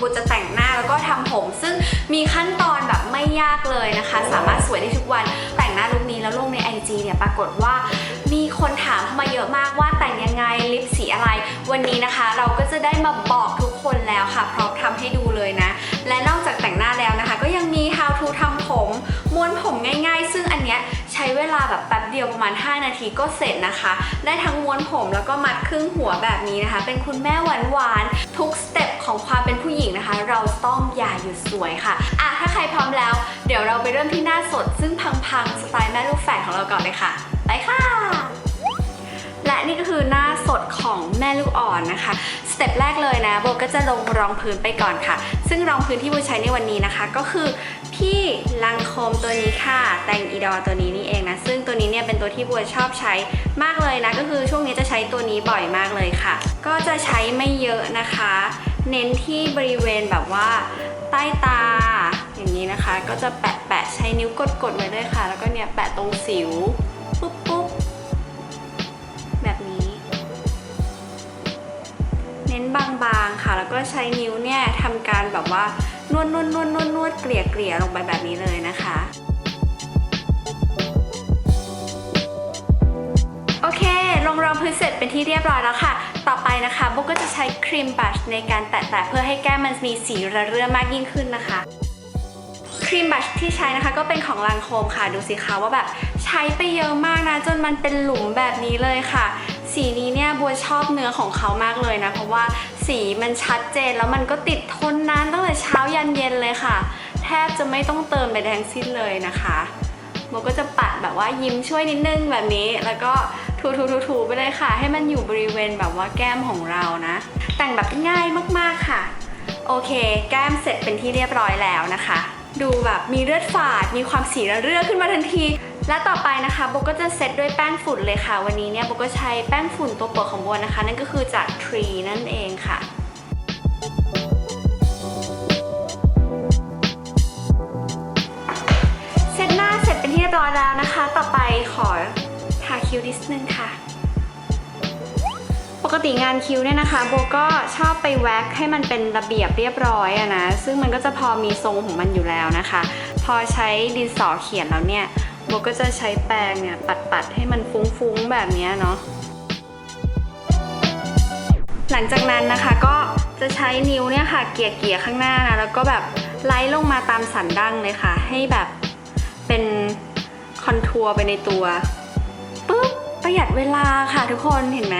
โบจะแต่งหน้าแล้วก็ทำผม ซึ่งมีขั้นตอนแบบไม่ยากเลยนะคะ สามารถสวยได้ทุกวันแต่งหน้าลุคนี้แล้วลงใน IG เนี่ยปรากฏว่ามีคนถามเข้ามาเยอะมากว่าแต่งยังไงลิปสีอะไร วันนี้นะคะ เราก็จะได้มาบอกทุกคนแล้วค่ะ พร้อมทำให้ดูเลยนะ และนอกจากแต่งหน้าแล้วนะคะ ก็ยังมี how to ทำผมม้วนผมง่ายๆ ซึ่งอันเนี้ยใช้เวลาแบบแป๊บเดียวประมาณ 5 นาทีก็เสร็จนะคะ ได้ทั้งม้วนผมแล้วก็มัดครึ่งหัวแบบนี้นะคะ เป็นคุณแม่หวานๆทุก ต้องอย่าหยุดสวยค่ะอะถ้าใครพร้อมแล้ว เดี๋ยวเราไปเริ่มที่หน้าสด ซึ่งพังๆสไตล์แม่ลูกแฝดของเราก่อนเลยค่ะ ไปค่ะ และนี่ก็คือหน้าสดของแม่ลูกอ่อนนะคะสเต็ปแรกเลยนะโบก็จะลงรองพื้นไปก่อนค่ะ ซึ่งรองพื้นที่โบใช้ในวันนี้นะคะ ก็คือพี่ลังโคมตัวนี้ค่ะแตงอีดอตัวนี้นี่เองนะ ซึ่งตัวนี้เนี่ยเป็นตัวที่โบชอบใช้มากเลยนะ ก็คือช่วงนี้จะใช้ตัวนี้บ่อยมากเลยค่ะ ก็จะใช้ไม่เยอะนะคะ เน้นที่บริเวณแบบว่าใต้ตา อย่างนี้นะคะ ก็จะแปะแปะใช้นิ้วกดๆไว้ด้วยค่ะ แล้วก็เนี่ยแปะตรงสิวปุ๊บปุ๊บแบบนี้ เน้นบางๆค่ะ แล้วก็ใช้นิ้วเนี่ยทำการแบบว่านวดนวดนวดนวดนวดเกลี่ยเกลี่ยลงไปแบบนี้เลยนะคะโอเค ลงรองพื้นเสร็จเป็นที่เรียบร้อยแล้วค่ะ นะคะโบก็จะใช้ครีมบัชในการแตะๆเพื่อให้แก้มมันมีสีระเรื่อมากยิ่งขึ้นนะคะ ครีมบัชที่ใช้นะคะก็เป็นของลังโคมค่ะ ดูสิคะว่าแบบใช้ไปเยอะมากนะ จนมันเป็นหลุมแบบนี้เลยค่ะ สีนี้เนี่ยบัวชอบเนื้อของเขามากเลยนะ เพราะว่าสีมันชัดเจนแล้วมันก็ติดทนนานตั้งแต่เช้ายันเย็นเลยค่ะ แทบจะไม่ต้องเติมไปแดงสิ้นเลยนะคะโบก็จะปัดแบบว่ายิ้มช่วยนิดนึงแบบนี้แล้วก็ ถูถูถูถูไปเลยค่ะ ให้มันอยู่บริเวณแบบว่าแก้มของเรานะ แต่งแบบง่ายมากๆค่ะ โอเค แก้มเสร็จเป็นที่เรียบร้อยแล้วนะคะ ดูแบบมีเลือดฝาด มีความสีระเรื่อขึ้นมาทันที และต่อไปนะคะโบก็จะเซตด้วยแป้งฝุ่นเลยค่ะ วันนี้เนี่ยโบก็ใช้แป้งฝุ่นตัวโปรดของโบนะคะ นั่นก็คือจาก Tree นั่นเองค่ะเซตหน้าเสร็จเป็นที่เรียบร้อยแล้วนะคะ ต่อไปขอ คิวนิดนึงค่ะ ปกติงานคิ้วเนี่ยนะคะโบก็ชอบไปแว็กให้มันเป็นระเบียบเรียบร้อยอะนะ ซึ่งมันก็จะพอมีทรงของมันอยู่แล้วนะคะ พอใช้ดินสอเขียนแล้วเนี่ยโบก็จะใช้แปรงเนี่ยปัดๆให้มันฟุ้งๆแบบนี้เนาะหลังจากนั้นนะคะก็จะใช้นิ้วเนี่ยค่ะเกี่ยเกี่ยๆข้างหน้านะแล้วก็แบบไล่ลงมาตามสันดั้งเลยค่ะ ให้แบบเป็นคอนทัวร์ไปในตัว ปุ๊บประหยัดเวลาค่ะทุกคนเห็นไหม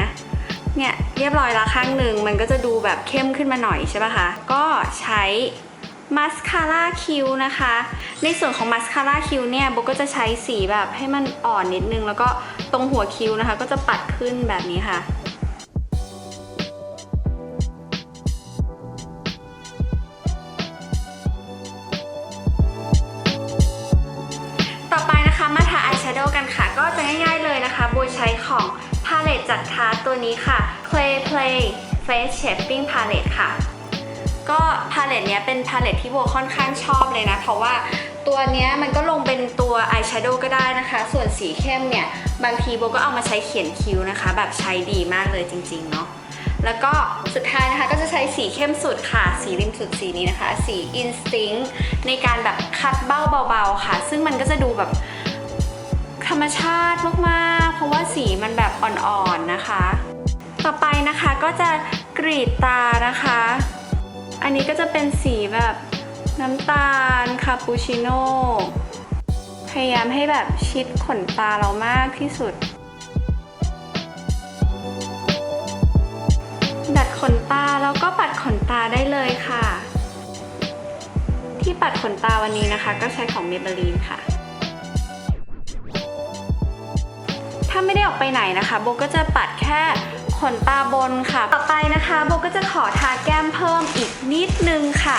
เนี่ยเรียบร้อยละข้างหนึ่งมันก็จะดูแบบเข้มขึ้นมาหน่อยใช่ปะคะ ก็ใช้มัสคาร่าคิ้วนะคะ ในส่วนของมัสคาร่าคิ้วเนี่ยโบก็จะใช้สีแบบให้มันอ่อนนิดนึง แล้วก็ตรงหัวคิ้วนะคะ ก็จะปัดขึ้นแบบนี้ค่ะ ช้ของพาเลตจากทาร์ตตัวนี้ค่ะ Clay Play Face Shaping Palette ค่ะ ก็พาเลตเนี้ยเป็นพาเลตที่โบค่อนข้างชอบเลยนะ เพราะว่าตัวเนี้ยมันก็ลงเป็นตัวอายแชโดว์ก็ได้นะคะ ส่วนสีเข้มเนี่ย บางทีโบก็เอามาใช้เขียนคิ้วนะคะ แบบใช้ดีมากเลยจริง ๆ เนาะแล้วก็สุดท้ายนะคะก็จะใช้สีเข้มสุดค่ะ สีริมสุดสีนี้นะคะ สี Instinct ในการแบบคัดเบ้าเบาๆค่ะ ซึ่งมันก็จะดูแบบ ธรรมชาติมากๆ เพราะว่าสีมันแบบอ่อนๆนะคะ ต่อไปนะคะก็จะกรีดตานะคะ อันนี้ก็จะเป็นสีแบบน้ำตาลคาปูชิโน่พยายามให้แบบชิดขนตาเรามากที่สุด ดัดขนตาแล้วก็ปัดขนตาได้เลยค่ะ ที่ปัดขนตาวันนี้นะคะ ก็ใช้ของ Maybelline ค่ะ ถ้าไม่ได้ออกไปไหนนะคะโบก็จะปัดแค่ขนตาบนค่ะ ต่อไปนะคะโบก็จะขอทาแก้มเพิ่มอีกนิดนึงค่ะ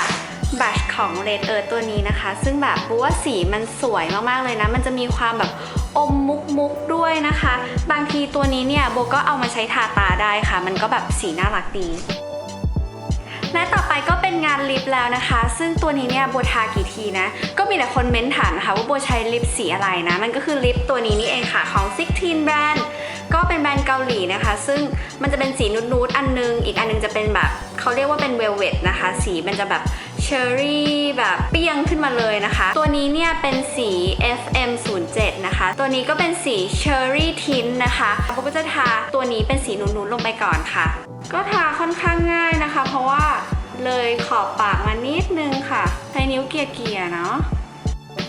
บัชของเรดเออร์ตัวนี้นะคะ ซึ่งแบบว่าสีมันสวยมากๆเลยนะ มันจะมีความแบบอมมุกมุกๆด้วยนะคะ บางทีตัวนี้เนี่ยโบก็เอามาใช้ทาตาได้ค่ะ มันก็แบบสีน่ารักดี และต่อไปก็เป็นงานลิปแล้วนะคะ ซึ่งตัวนี้เนี่ยโบทากี่ทีนะ ก็มีแต่คนเม้นถามนะคะว่าโบใช้ลิปสีอะไรนะ มันก็คือลิปตัวนี้นี่เองค่ะของ 16 Brand ก็เป็นแบรนด์เกาหลีนะคะ ซึ่งมันจะเป็นสีนูดๆอันนึง อีกอันนึงจะเป็นแบบเขาเรียกว่าเป็นเวลเวตนะคะ สีมันจะแบบ อรี่แบบเปรี้ยงขึ้นมาเลยนะคะ ตัวนี้เนี่ยเป็นสี FM 0 7นะคะ ตัวนี้ก็เป็นสีเชอร์รี่ทินนะคะโบก็จะทาตัวนี้เป็นสีนูนๆลงไปก่อนค่ะ ก็ทาค่อนข้างง่ายนะคะ เพราะว่าเลยขอบปากมานิดนึงค่ะ ใช้นิ้วเกียร์ๆเนาะ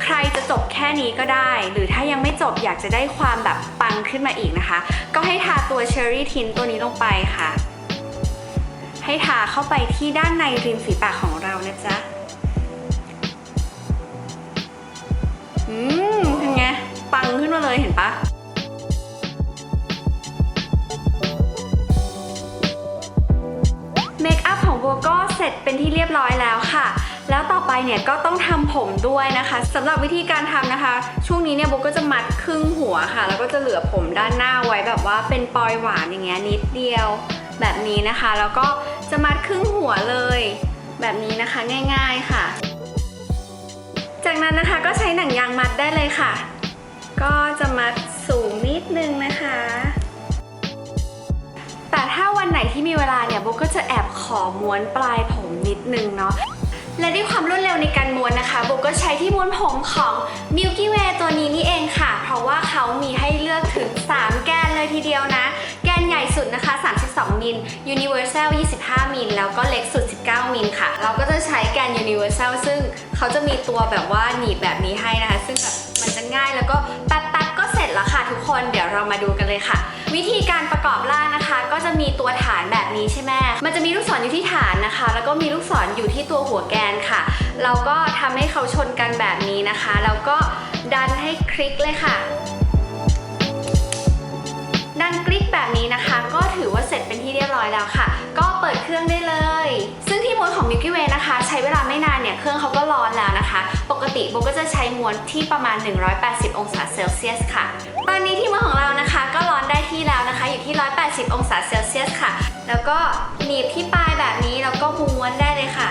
ใครจะจบแค่นี้ก็ได้ หรือถ้ายังไม่จบอยากจะได้ความแบบปังขึ้นมาอีกนะคะ ก็ให้ทาตัวเชอร์รี่ทินตัวนี้ลงไปค่ะ ให้ทาเข้าไปที่ด้านในริมฝีปากของเรานะจ๊ะ อืมเป็นไง ปังขึ้นมาเลยเห็นปะเมคอัพของโบก็เสร็จเป็นที่เรียบร้อยแล้วค่ะ แล้วต่อไปเนี่ยก็ต้องทำผมด้วยนะคะสำหรับวิธีการทำนะคะ ช่วงนี้เนี่ยโบก็จะมัดครึ่งหัวค่ะ แล้วก็จะเหลือผมด้านหน้าไว้แบบว่าเป็นปลอยหวานอย่างเงี้ยนิดเดียว แบบนี้นะคะ แล้วก็จะมัดครึ่งหัวเลย แบบนี้นะคะง่ายๆค่ะ จากนั้นนะคะก็ใช้หนังยางมัดได้เลยค่ะ ก็จะมัดสูงนิดนึงนะคะแต่ถ้าวันไหนที่มีเวลาเนี่ยโบก็จะแอบขอม้วนปลายผมนิดนึงเนาะและด้วยความรวดเร็วในการม้วนนะคะโบก็ใช้ที่ม้วนผมของ Milky Way ตัวนี้นี่เองค่ะ เพราะว่าเขามีให้เลือกถึง 3 แกนเลยทีเดียวนะ ใหญ่สุดนะคะ 32 มิล Universal 25 มิล แล้วก็เล็กสุด 19 มิลค่ะ เราก็จะใช้แกน Universal ซึ่งเขาจะมีตัวแบบว่าหนีบแบบนี้ให้นะคะ ซึ่งแบบมันจะง่ายแล้วก็แป๊บๆก็เสร็จแล้วค่ะทุกคนเดี๋ยวเรามาดูกันเลยค่ะ วิธีการประกอบร่างนะคะ ก็จะมีตัวฐานแบบนี้ใช่ไหมมันจะมีลูกศรอยู่ที่ฐานนะคะ แล้วก็มีลูกศรอยู่ที่ตัวหัวแกนค่ะ เราก็ทำให้เขาชนกันแบบนี้นะคะ แล้วก็ดันให้คลิกเลยค่ะ กลิกแบบนี้นะคะ ก็ถือว่าเสร็จเป็นที่เรียบร้อยแล้วค่ะ ก็เปิดเครื่องได้เลย ซึ่งที่ม้วนของ Milky Way นะคะ ใช้เวลาไม่นานเนี่ย เครื่องเขาก็ร้อนแล้วนะคะ ปกติโบก็จะใช้ม้วนที่ประมาณ 180 องศาเซลเซียสค่ะ ตอนนี้ที่ม้วนของเรานะคะ ก็ร้อนได้ที่แล้วนะคะ อยู่ที่ 180 องศาเซลเซียสค่ะ แล้วก็หนีบที่ปลายแบบนี้แล้วก็ม้วนได้เลยค่ะ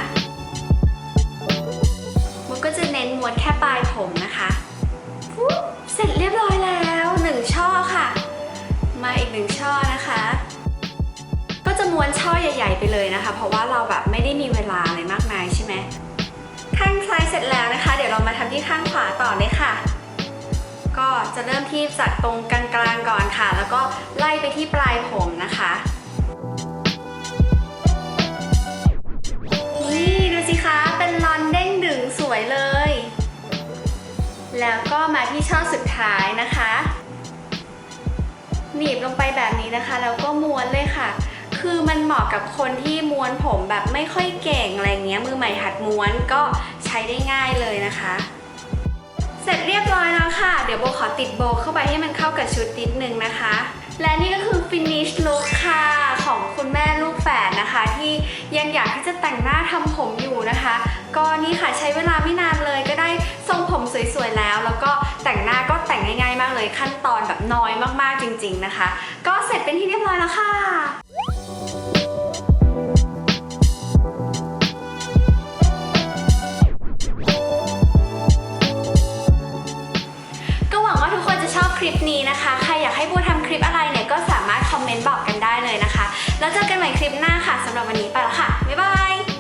โบก็จะเน้นม้วนแค่ปลายผมนะคะเสร็จเรียบร้อยแล้วหนึ่งช่อค่ะ มาอีกหนึ่งช่อนะคะ ก็จะม้วนช่อใหญ่ ๆ ไปเลยนะคะ เพราะว่าเราแบบไม่ได้มีเวลาอะไรมากมายใช่ไหมข้างซ้ายเสร็จแล้วนะคะ เดี๋ยวเรามาทำที่ข้างขวาต่อเลยค่ะ ก็จะเริ่มที่จากตรงกลางๆก่อนค่ะ แล้วก็ไล่ไปที่ปลายผมนะคะนี่ดูสิคะเป็นลอนเด้งดึงสวยเลย แล้วก็มาที่ช่อสุดท้ายนะคะ หนีบลงไปแบบนี้นะคะ แล้วก็ม้วนเลยค่ะ คือมันเหมาะกับคนที่ม้วนผมแบบไม่ค่อยเก่งอะไรเงี้ย มือใหม่หัดม้วนก็ใช้ได้ง่ายเลยนะคะ เสร็จเรียบร้อยแล้วค่ะ เดี๋ยวโบขอติดโบเข้าไปให้มันเข้ากับชุดนิดนึงนะคะ และนี่ก็คือ finish look ค่ะของคุณแม่ลูกแฝดนะคะ ที่ยังอยากที่จะแต่งหน้าทำผมอยู่นะคะ ก็นี่ค่ะใช้เวลาไม่นานเลยก็ได้ เลยขั้นตอนแบบน้อยมากๆจริง ๆนะคะ ก็เสร็จเป็นที่เรียบร้อยแล้วค่ะก็หวังว่าทุกคนจะชอบคลิปนี้นะคะ ใครอยากให้บูทำคลิปอะไรเนี่ยก็สามารถคอมเมนต์บอกกันได้เลยนะคะ แล้วเจอกันใหม่คลิปหน้าค่ะสำหรับวันนี้ไปแล้วค่ะ บ๊ายบาย